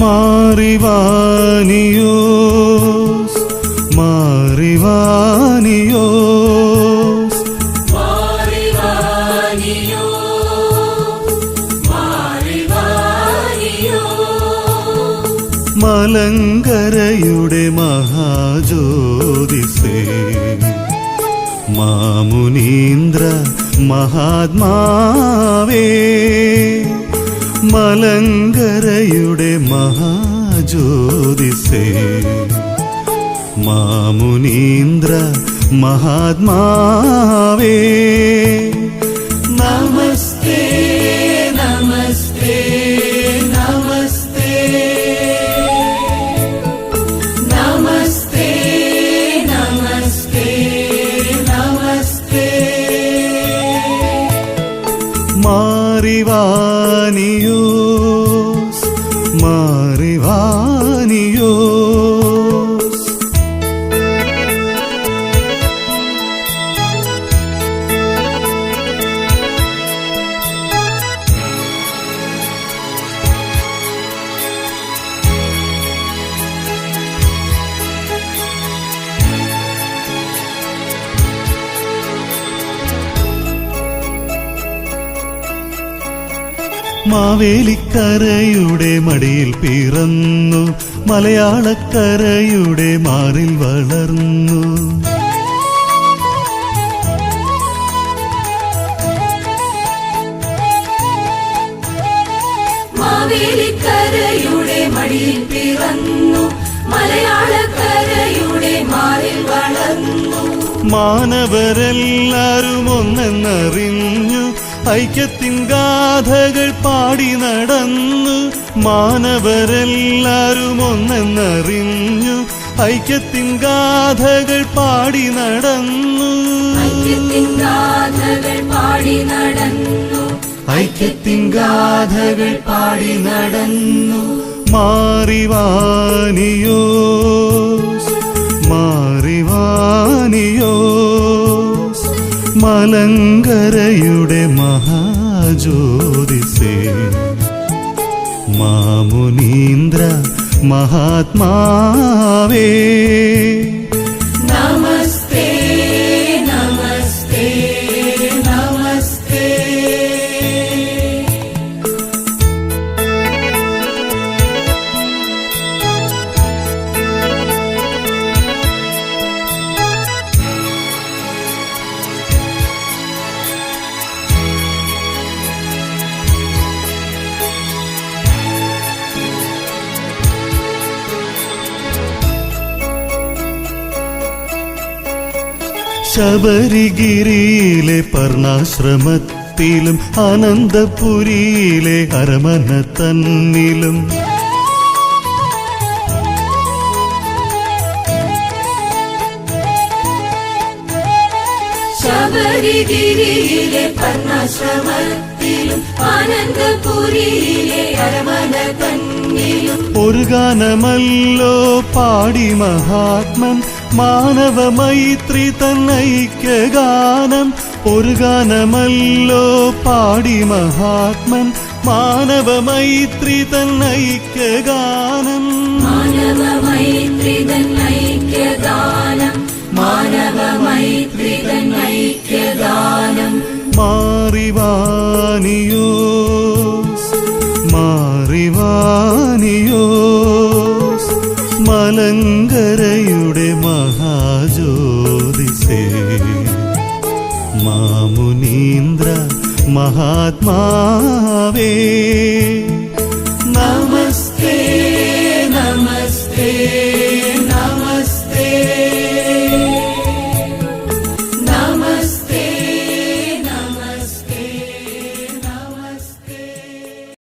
മാറിവാനിയോസ് മാറിവാനിയോസ് മലങ്കരയുടെ മഹാജ്യോതിസേ മാമുനീന്ദ്ര മഹാത്മാവേ. മലങ്കരയുടെ മഹാജ്യോതിസേ. മാമുനീന്ദ്ര മഹാത്മാവേ. മാറിവാനിയോസ് മാറിവാനിയോസ് മാവേലിക്കരയുടെ മടിയിൽ പിറന്നു മലയാളക്കരയുടെ മാറിൽ വളർന്നു. മാവേലിക്കരയുടെ മടിയിൽ പിറന്നു മലയാളക്കരയുടെ മാറിൽ വളർന്നു. മാനവരെല്ലാരും ഒന്നെന്നറിഞ്ഞു ഐക്യത്തിൻ ഗാഥകൾ പാടി നടന്നു. മാനവരെല്ലാരും ഒന്നെന്നറിഞ്ഞു ഐക്യത്തിൻ ഗാഥകൾ പാടി നടന്നു. ഐക്യത്തിൻ ഗാഥകൾ പാടി നടന്നു. ഐക്യത്തിൻ ഗാഥകൾ പാടി നടന്നു. മാറിവാനിയോസ് മാറിവാനിയോസ്. മലങ്കരയുടെ മഹാജ്യോതിസേ മാമുനീന്ദ്ര മഹാത്മാവേ. ശബരിഗിരിയിലെ പർണാശ്രമത്തിലും അനന്തപുരിയിലെ അരമന തന്നിലും ശബരിഗിരിയിലെ ആനന്ദപുരിയിലെ അരമന ഒരു ഗാനമല്ലോ പാടി മഹാത്മൻ മാനവ മൈത്രി തന്നൈക്യ ഗാനം. ഒരു ഗാനമല്ലോ പാടി മഹാത്മൻ മാനവ മൈത്രി തന്നൈക്യ ഗാനം. മാനവ മൈത്രി തന്നൈക്യ ഗാനം. മാനവ മൈത്രിതൻ ഐക്യഗാനം മാറിവാനിയോസ് മാറിവാനിയോസ് മലങ്കരയുടെ മഹാജ്യോതിസേ മാമുനീന്ദ്ര മഹാത്മാവേ.